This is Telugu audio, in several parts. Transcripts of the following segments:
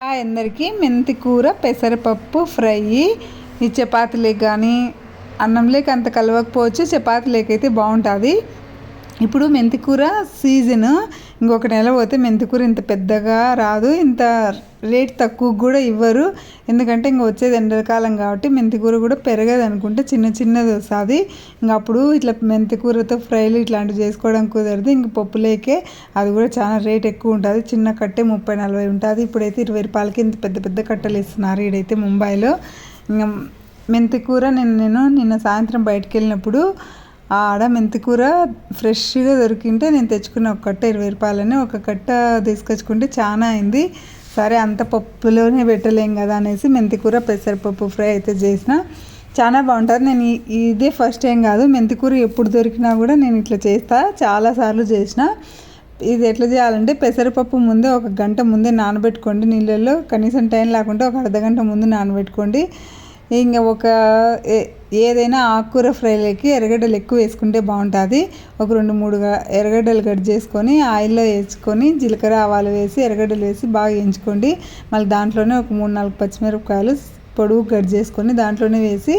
అందరికీ మెంతి కూర పెసరపప్పు ఫ్రై ఈ చపాతీలకి కానీ అన్నంలోకి అంత కలవకపోవచ్చు. చపాతీలకి అయితే బాగుంటుంది. ఇప్పుడు మెంతికూర సీజన్. ఇంకొక నెల పోతే మెంతికూర ఇంత పెద్దగా రాదు. ఇంత రేట్ తక్కువ కూడా ఇవ్వరు. ఎందుకంటే ఇంక వచ్చేది ఎండాకాలం కాబట్టి మెంతికూర కూడా పెరగదు అనుకుంటే చిన్న చిన్నది వస్తుంది. ఇంక అప్పుడు ఇట్లా మెంతికూరతో ఫ్రైలు ఇట్లాంటివి చేసుకోవడం కుదరదు. ఇంక పప్పులేకే అది కూడా చాలా రేట్ ఎక్కువ ఉంటుంది. చిన్న కట్టే ముప్పై నలభై ఉంటుంది. ఇప్పుడైతే ఇరవై రూపాయలకి ఇంత పెద్ద పెద్ద కట్టలు ఇస్తున్నారు ఇడైతే ముంబైలో. ఇంకా మెంతికూర నేను నేను నిన్న సాయంత్రం బయటకు వెళ్ళినప్పుడు ఆడ మెంతికూర ఫ్రెష్గా దొరికింటే నేను తెచ్చుకున్న ఒక కట్ట ఇరవై రూపాయలని ఒక కట్ట తీసుకొచ్చుకుంటే చాలా అయింది. సరే అంత పప్పులోనే పెట్టలేం కదా అనేసి మెంతికూర పెసరపప్పు ఫ్రై అయితే చేసిన. చాలా బాగుంటుంది. నేను ఇదే ఫస్ట్ టైం కాదు. మెంతికూర ఎప్పుడు దొరికినా కూడా నేను ఇట్లా చేస్తా. చాలాసార్లు చేసిన. ఇది ఎట్లా చేయాలంటే పెసరపప్పు ముందే ఒక గంట ముందే నానబెట్టుకోండి నీళ్ళల్లో. కనీసం టైం లేకుండా ఒక అర్ధ గంట ముందు నానబెట్టుకోండి. ఇంకా ఒక ఏదైనా ఆకుకూర ఫ్రైలోకి ఎర్రగడ్డలు ఎక్కువ వేసుకుంటే బాగుంటుంది. ఒక రెండు మూడు ఎర్రగడ్డలు కట్ చేసుకొని ఆయిల్లో వేసుకొని జీలకర్ర ఆవాలు వేసి ఎర్రగడ్డలు వేసి బాగా వేయించుకోండి. మళ్ళీ దాంట్లోనే ఒక మూడు నాలుగు పచ్చిమిరపకాయలు పొడుగు కట్ చేసుకొని దాంట్లోనే వేసి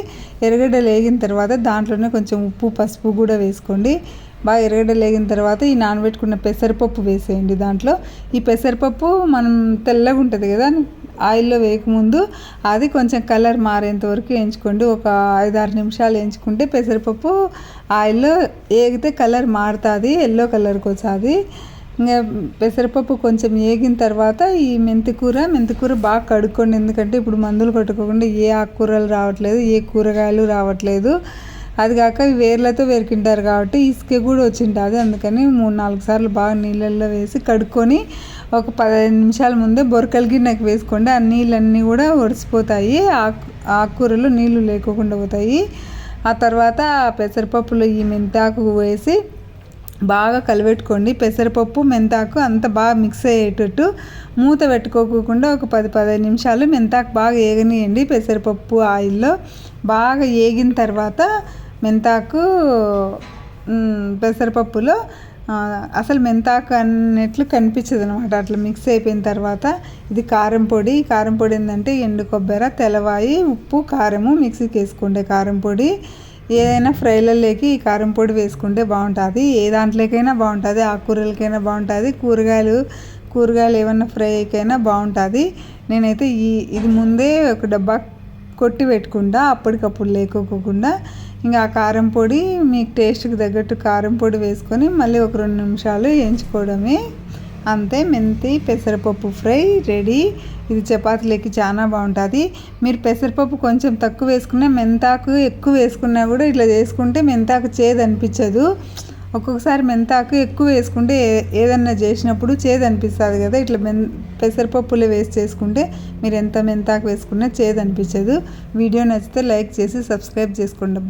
ఎర్రగడ్డలు వేగిన తర్వాత దాంట్లోనే కొంచెం ఉప్పు పసుపు కూడా వేసుకోండి. బాగా ఎర్రగడ్డలు వేగిన తర్వాత ఈ నానబెట్టుకున్న పెసరపప్పు వేసేయండి దాంట్లో. ఈ పెసరపప్పు మనం తెల్లగా ఉంటుంది కదా ఆయిల్లో వేయకముందు అది కొంచెం కలర్ మారేంత వరకు వేయించుకోండి. ఒక ఐదారు నిమిషాలు వేయించుకుంటే పెసరపప్పు ఆయిల్లో ఏగితే కలర్ మారుతుంది ఎల్లో కలర్కి వస్తుంది ఇంకా పెసరపప్పు కొంచెం ఏగిన తర్వాత ఈ మెంతికూర మెంతికూర బాగా కడుక్కోండి. ఎందుకంటే ఇప్పుడు మందులు కొట్టుకోకుండా ఏ ఆకుకూరలు రావట్లేదు ఏ కూరగాయలు రావట్లేదు. అది కాక వేర్లతో వేరుకుంటారు కాబట్టి ఇసుక కూడా వచ్చింటుంది. అందుకని మూడు నాలుగు సార్లు బాగా నీళ్ళల్లో వేసి కడుక్కొని ఒక పదహైదు నిమిషాల ముందే బొరకల గిన్నెకి వేసుకోండి. ఆ నీళ్ళన్నీ కూడా ఒడిసిపోతాయి. ఆకు ఆకుకూరలో నీళ్ళు లేకోకుండా పోతాయి. ఆ తర్వాత పెసరపప్పులో ఈ మెంతాకు వేసి బాగా కలిపెట్టుకోండి పెసరపప్పు మెంతాకు అంత బాగా మిక్స్ అయ్యేటట్టు మూత పెట్టుకోకుండా ఒక పది పదిహేను నిమిషాలు మెంతాకు బాగా ఏగనియండి. పెసరపప్పు ఆయిల్లో బాగా ఏగిన తర్వాత మెంతాకు పెసరపప్పులో అసలు మెంతాకు అన్నట్లు కనిపించదు అనమాట అట్లా మిక్స్ అయిపోయిన తర్వాత ఇది కారం పొడి. కారం పొడి ఏంటంటే ఎండు కొబ్బరి తెల్లవాయి ఉప్పు కారము మిక్సీకి వేసుకుండే కారం పొడి. ఏదైనా ఫ్రైలలోకి ఈ కారం పొడి వేసుకుంటే బాగుంటుంది. ఏ దాంట్లోకైనా బాగుంటుంది. ఆకుకూరలకైనా బాగుంటుంది. కూరగాయలు కూరగాయలు ఏమన్నా ఫ్రైకైనా బాగుంటుంది. నేనైతే ఈ ఇది ముందే ఒక డబ్బా కొట్టి పెట్టకుండా అప్పటికప్పుడు లేకోకుండా ఇంకా ఆ కారం పొడి మీకు టేస్ట్కి తగ్గట్టు కారం పొడి వేసుకొని మళ్ళీ ఒక రెండు నిమిషాలు వేయించుకోవడమే. అంతే మెంతి పెసరపప్పు ఫ్రై రెడీ. ఇది చపాతీలకి చాలా బాగుంటుంది. మీరు పెసరపప్పు కొంచెం తక్కువ వేసుకున్నా మెంతాకు ఎక్కువ వేసుకున్నా కూడా ఇట్లా చేసుకుంటే మెంతాకు చేదు అనిపించదు. ఒక్కొక్కసారి మెంతాకు ఎక్కువ వేసుకుంటే ఏదన్నా చేసినప్పుడు చేదు అనిపిస్తుంది కదా. ఇట్లా మెన్ పెసరపప్పులు వేసి చేసుకుంటే మీరు ఎంత మెంతాకు వేసుకున్నా చేదు అనిపించదు వీడియో నచ్చితే లైక్ చేసి సబ్స్క్రైబ్ చేసుకోండి